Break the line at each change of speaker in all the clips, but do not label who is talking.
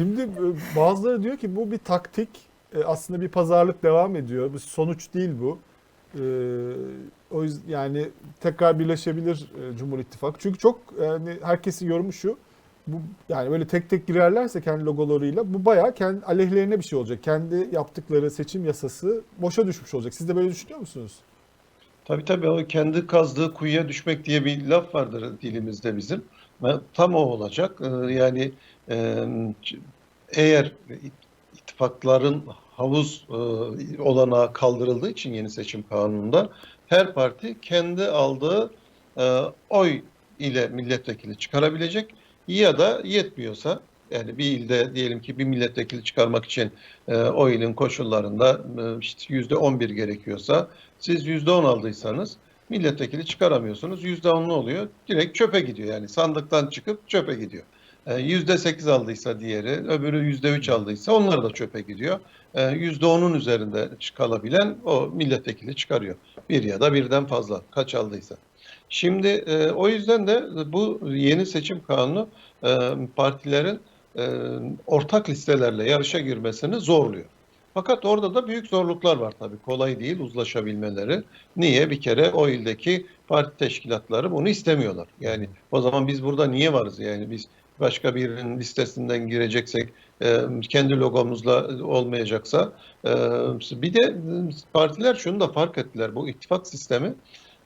Şimdi e, bazıları diyor ki bu bir taktik. E, Aslında bir pazarlık devam ediyor. Bu sonuç değil bu. E, O yüzden yani tekrar birleşebilir Cumhur İttifakı. Çünkü çok yani herkesin yorumu şu. Bu yani böyle tek tek girerlerse kendi logolarıyla bu bayağı kendi aleyhlerine bir şey olacak. Kendi yaptıkları seçim yasası boşa düşmüş olacak. Siz de böyle düşünüyor musunuz?
Tabii tabii o kendi kazdığı kuyuya düşmek diye bir laf vardır dilimizde bizim. Tam o olacak. Yani eğer ittifakların havuz e, olanağı kaldırıldığı için yeni seçim kanununda her parti kendi aldığı oy ile milletvekili çıkarabilecek ya da yetmiyorsa yani bir ilde diyelim ki bir milletvekili çıkarmak için e, o ilin koşullarında yüzde on bir gerekiyorsa siz yüzde on aldıysanız milletvekili çıkaramıyorsunuz. Yüzde on ne oluyor? Direkt çöpe gidiyor. Yani sandıktan çıkıp çöpe gidiyor. E, Yüzde sekiz aldıysa diğeri, öbürü yüzde üç aldıysa onlar da çöpe gidiyor. E, Yüzde onun üzerinde kalabilen o milletvekili çıkarıyor. Bir ya da birden fazla kaç aldıysa. Şimdi e, o yüzden de bu yeni seçim kanunu e, partilerin e, ortak listelerle yarışa girmesini zorluyor. Fakat orada da büyük zorluklar var tabii. Kolay değil uzlaşabilmeleri. Niye? Bir kere o ildeki parti teşkilatları bunu istemiyorlar. Yani o zaman biz burada niye varız? Yani biz başka birinin listesinden gireceksek, e, kendi logomuzla olmayacaksa. e, Bir de partiler şunu da fark ettiler. Bu ittifak sistemi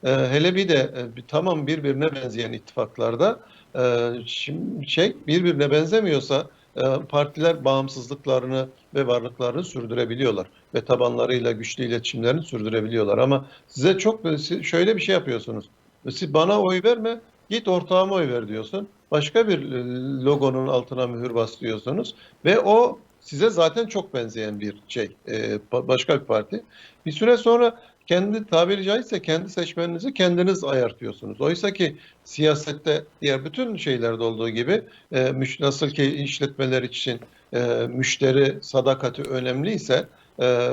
e, hele bir de e, tamam birbirine benzeyen ittifaklarda e, şimdi şey birbirine benzemiyorsa e, partiler bağımsızlıklarını ve varlıklarını sürdürebiliyorlar ve tabanlarıyla güçlü iletişimlerini sürdürebiliyorlar. Ama size çok şöyle bir şey yapıyorsunuz. Siz bana oy verme, git ortağıma oy ver diyorsun. Başka bir e, logonun altına mühür bas ve o size zaten çok benzeyen bir şey, e, ba- başka bir parti. Bir süre sonra kendi tabiri caizse kendi seçmeninizi kendiniz ayartıyorsunuz. Oysa ki siyasette diğer bütün şeylerde olduğu gibi e, nasıl ki işletmeler için e, müşteri sadakati önemliyse e,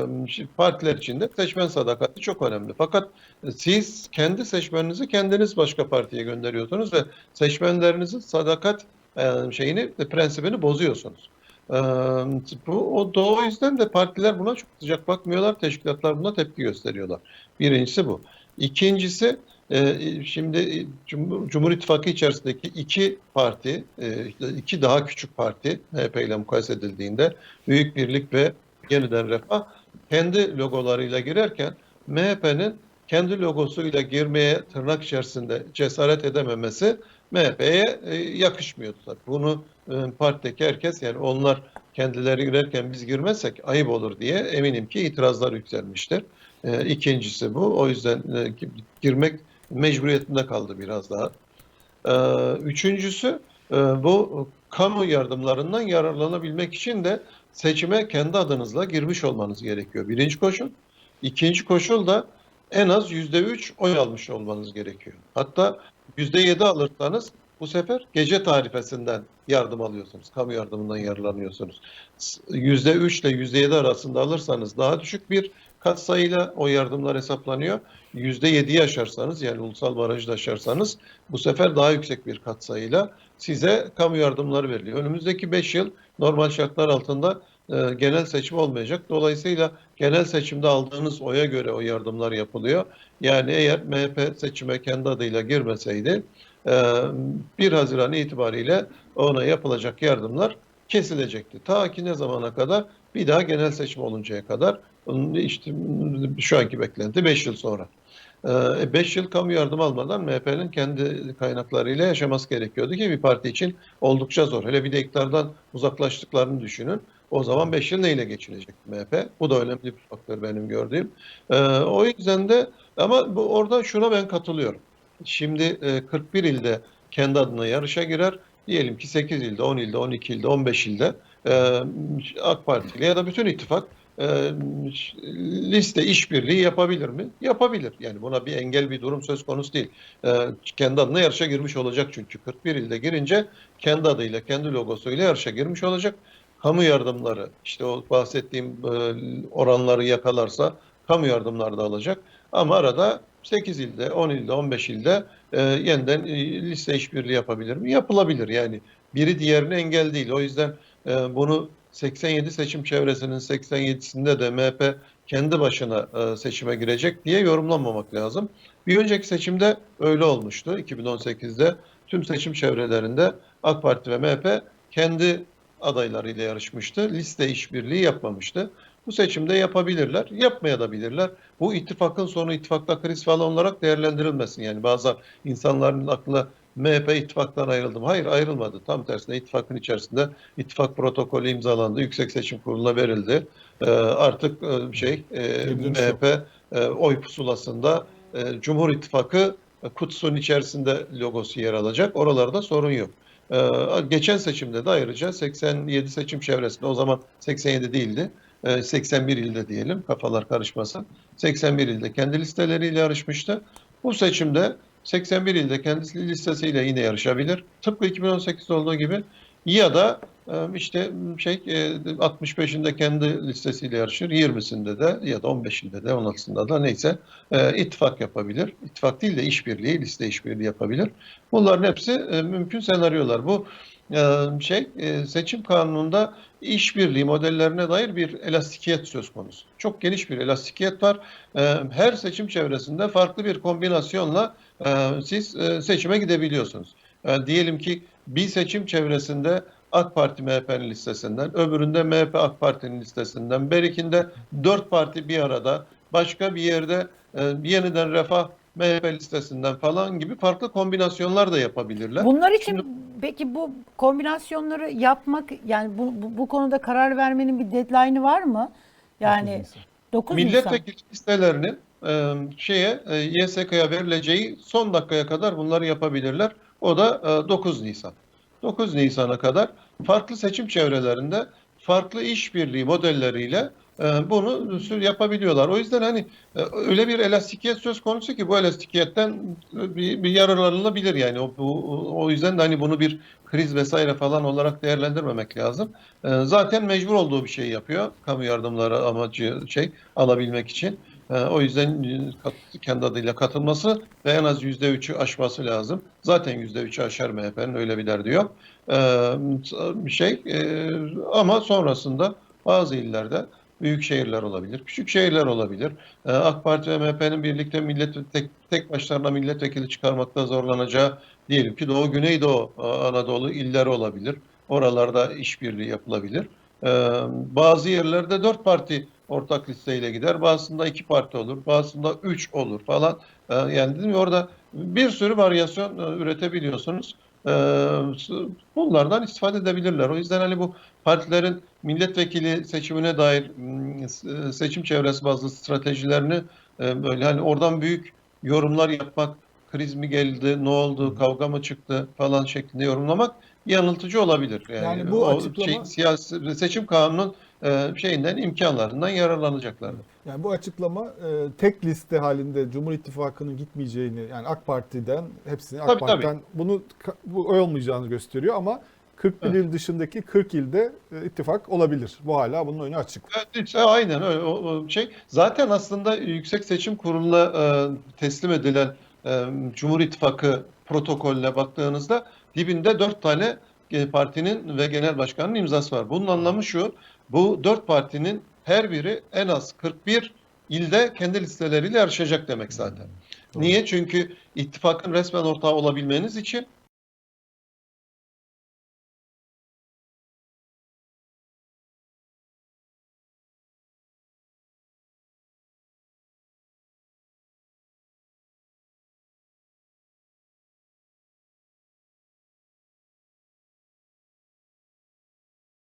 partiler için de seçmen sadakati çok önemli. Fakat siz kendi seçmeninizi kendiniz başka partiye gönderiyorsunuz ve seçmenlerinizin sadakat e, şeyini prensibini bozuyorsunuz. E, bu o, da o yüzden de partiler buna çok sıcak bakmıyorlar, teşkilatlar buna tepki gösteriyorlar. Birincisi bu. İkincisi e, şimdi Cumhur, Cumhur İttifakı içerisindeki iki parti, e, iki daha küçük parti MHP ile mukayese edildiğinde Büyük Birlik ve Yeniden Refah kendi logolarıyla girerken MHP'nin kendi logosuyla girmeye tırnak içerisinde cesaret edememesi MHP'ye e, yakışmıyordu tabii. Bunu e, partideki herkes yani onlar kendileri girerken biz girmezsek ayıp olur diye eminim ki itirazlar yükselmiştir. E, İkincisi bu. O yüzden e, girmek mecburiyetinde kaldı biraz daha. E, Üçüncüsü bu kamu yardımlarından yararlanabilmek için de seçime kendi adınızla girmiş olmanız gerekiyor. Birinci koşul. İkinci koşul da en az yüzde üç oy almış olmanız gerekiyor. Hatta yüzde yedi alırsanız bu sefer gece tarifesinden yardım alıyorsunuz. Kamu yardımından yararlanıyorsunuz. Yüzde üç ile yüzde yedi arasında alırsanız daha düşük bir katsayıyla o yardımlar hesaplanıyor. Yüzde yediyi aşarsanız yani ulusal barajı da aşarsanız bu sefer daha yüksek bir katsayıyla size kamu yardımları veriliyor. Önümüzdeki 5 yıl normal şartlar altında e, genel seçim olmayacak. Dolayısıyla genel seçimde aldığınız oya göre o yardımlar yapılıyor. Yani eğer MHP seçime kendi adıyla girmeseydi e, 1 Haziran itibariyle ona yapılacak yardımlar kesilecekti. Ta ki ne zamana kadar? Bir daha genel seçim oluncaya kadar. İşte şu anki beklenti 5 yıl sonra. 5 yıl kamu yardım almadan MHP'nin kendi kaynaklarıyla yaşaması gerekiyordu ki bir parti için oldukça zor. Hele bir de iktidardan uzaklaştıklarını düşünün. O zaman 5 yıl neyle geçinecek MHP? Bu da önemli bir faktör benim gördüğüm. Ee, o yüzden de ama bu, orada şuna ben katılıyorum. Şimdi e, 41 ilde kendi adına yarışa girer. Diyelim ki 8 ilde, 10 ilde, 12 ilde, 15 ilde e, AK Parti ile ya da bütün ittifak e, liste işbirliği yapabilir mi? Yapabilir. Yani buna bir engel bir durum söz konusu değil. E, kendi adına yarışa girmiş olacak çünkü 41 ilde girince kendi adıyla, kendi logosuyla yarışa girmiş olacak. Kamu yardımları işte o bahsettiğim e, oranları yakalarsa kamu yardımları da alacak. Ama arada 8 ilde, 10 ilde, 15 ilde e, yeniden e, liste işbirliği yapabilir mi? Yapılabilir yani. Biri diğerine engel değil. O yüzden bunu 87 seçim çevresinin 87'sinde de MHP kendi başına seçime girecek diye yorumlamamak lazım. Bir önceki seçimde öyle olmuştu. 2018'de tüm seçim çevrelerinde AK Parti ve MHP kendi adaylarıyla yarışmıştı. Liste işbirliği yapmamıştı. Bu seçimde yapabilirler, yapmaya da bilirler. Bu ittifakın sonu ittifakta kriz falan olarak değerlendirilmesin. Yani bazı insanların aklına MHP ittifaktan ayrıldım. Hayır ayrılmadı. Tam tersine ittifakın içerisinde ittifak protokolü imzalandı. Yüksek Seçim Kurulu'na verildi. Ee, artık e, şey e. MHP e, oy pusulasında e, Cumhur İttifakı kutusunun içerisinde logosu yer alacak. Oralarda sorun yok. Ee, geçen seçimde de ayrıca 87 seçim çevresinde o zaman 87 değildi. Ee, 81 ilde diyelim kafalar karışmasın. 81 ilde kendi listeleriyle yarışmıştı. Bu seçimde 81 ilde kendi listesiyle yine yarışabilir. Tıpkı 2018'de olduğu gibi ya da e, işte şey e, 65'inde kendi listesiyle yarışır, 20'sinde de ya da 15'inde de 16'sında da neyse e, ittifak yapabilir. İttifak değil de işbirliği, liste işbirliği yapabilir. Bunların hepsi e, mümkün senaryolar. Bu e, şey e, seçim kanununda işbirliği modellerine dair bir elastikiyet söz konusu. Çok geniş bir elastikiyet var. E, her seçim çevresinde farklı bir kombinasyonla e, siz e, seçime gidebiliyorsunuz. E, diyelim ki bir seçim çevresinde AK Parti MHP'nin listesinden, öbüründe MHP AK Parti'nin listesinden, berikinde dört parti bir arada, başka bir yerde e, yeniden Refah MHP listesinden falan gibi farklı kombinasyonlar da yapabilirler.
Bunlar için
Şimdi-
peki bu kombinasyonları yapmak yani bu, bu, bu konuda karar vermenin bir deadline'ı var mı? Yani 9 Nisan.
Milletvekili listelerinin e, şeye e, YSK'ya verileceği son dakikaya kadar bunları yapabilirler. O da e, 9 Nisan. 9 Nisan'a kadar farklı seçim çevrelerinde farklı işbirliği modelleriyle e, bunu yapabiliyorlar. O yüzden hani e, öyle bir elastikiyet söz konusu ki bu elastikiyetten e, bir, bir yararlanılabilir yani. O, bu, o yüzden de hani bunu bir kriz vesaire falan olarak değerlendirmemek lazım. E, zaten mecbur olduğu bir şey yapıyor. Kamu yardımları amacı şey alabilmek için. E, o yüzden e, kendi adıyla katılması ve en az %3'ü aşması lazım. Zaten %3'ü aşar MHP'nin öyle bir derdi yok. E, bir şey e, ama sonrasında bazı illerde büyük şehirler olabilir, küçük şehirler olabilir. E, AK Parti ve MHP'nin birlikte millet tek, tek başlarına milletvekili çıkarmakta zorlanacağı diyelim ki Doğu Güneydoğu e, Anadolu illeri olabilir. Oralarda işbirliği yapılabilir. Bazı yerlerde dört parti ortak listeyle gider. Bazısında iki parti olur, bazısında üç olur falan. E, yani dedim ya orada bir sürü varyasyon e, üretebiliyorsunuz. E, bunlardan istifade edebilirler. O yüzden hani bu partilerin milletvekili seçimine dair mm, s- seçim çevresi bazı stratejilerini e, böyle hani oradan büyük yorumlar yapmak, kriz mi geldi, ne oldu, kavga mı çıktı falan şeklinde yorumlamak yanıltıcı olabilir. Yani,
Yani bu
o
açıklama-
şey, siyasi seçim kanunun şeyinden imkanlarından yararlanacaklar.
Yani bu açıklama e, tek liste halinde Cumhur İttifakı'nın gitmeyeceğini yani AK Parti'den hepsini AK
Tabii,
Parti'den bunu ka- bu olmayacağını gösteriyor ama 41
Evet.
il dışındaki 40 ilde e, ittifak olabilir. Bu hala bunun önü açık.
Evet, işte aynen öyle o, o şey. Zaten aslında Yüksek Seçim Kurulu'na e, teslim edilen e, Cumhur İttifakı protokolüne baktığınızda dibinde dört tane e, partinin ve genel başkanın imzası var. Bunun anlamı şu, bu dört partinin her biri en az 41 ilde kendi listeleriyle yarışacak demek zaten.
Doğru.
Niye? Çünkü ittifakın resmen ortağı olabilmeniz için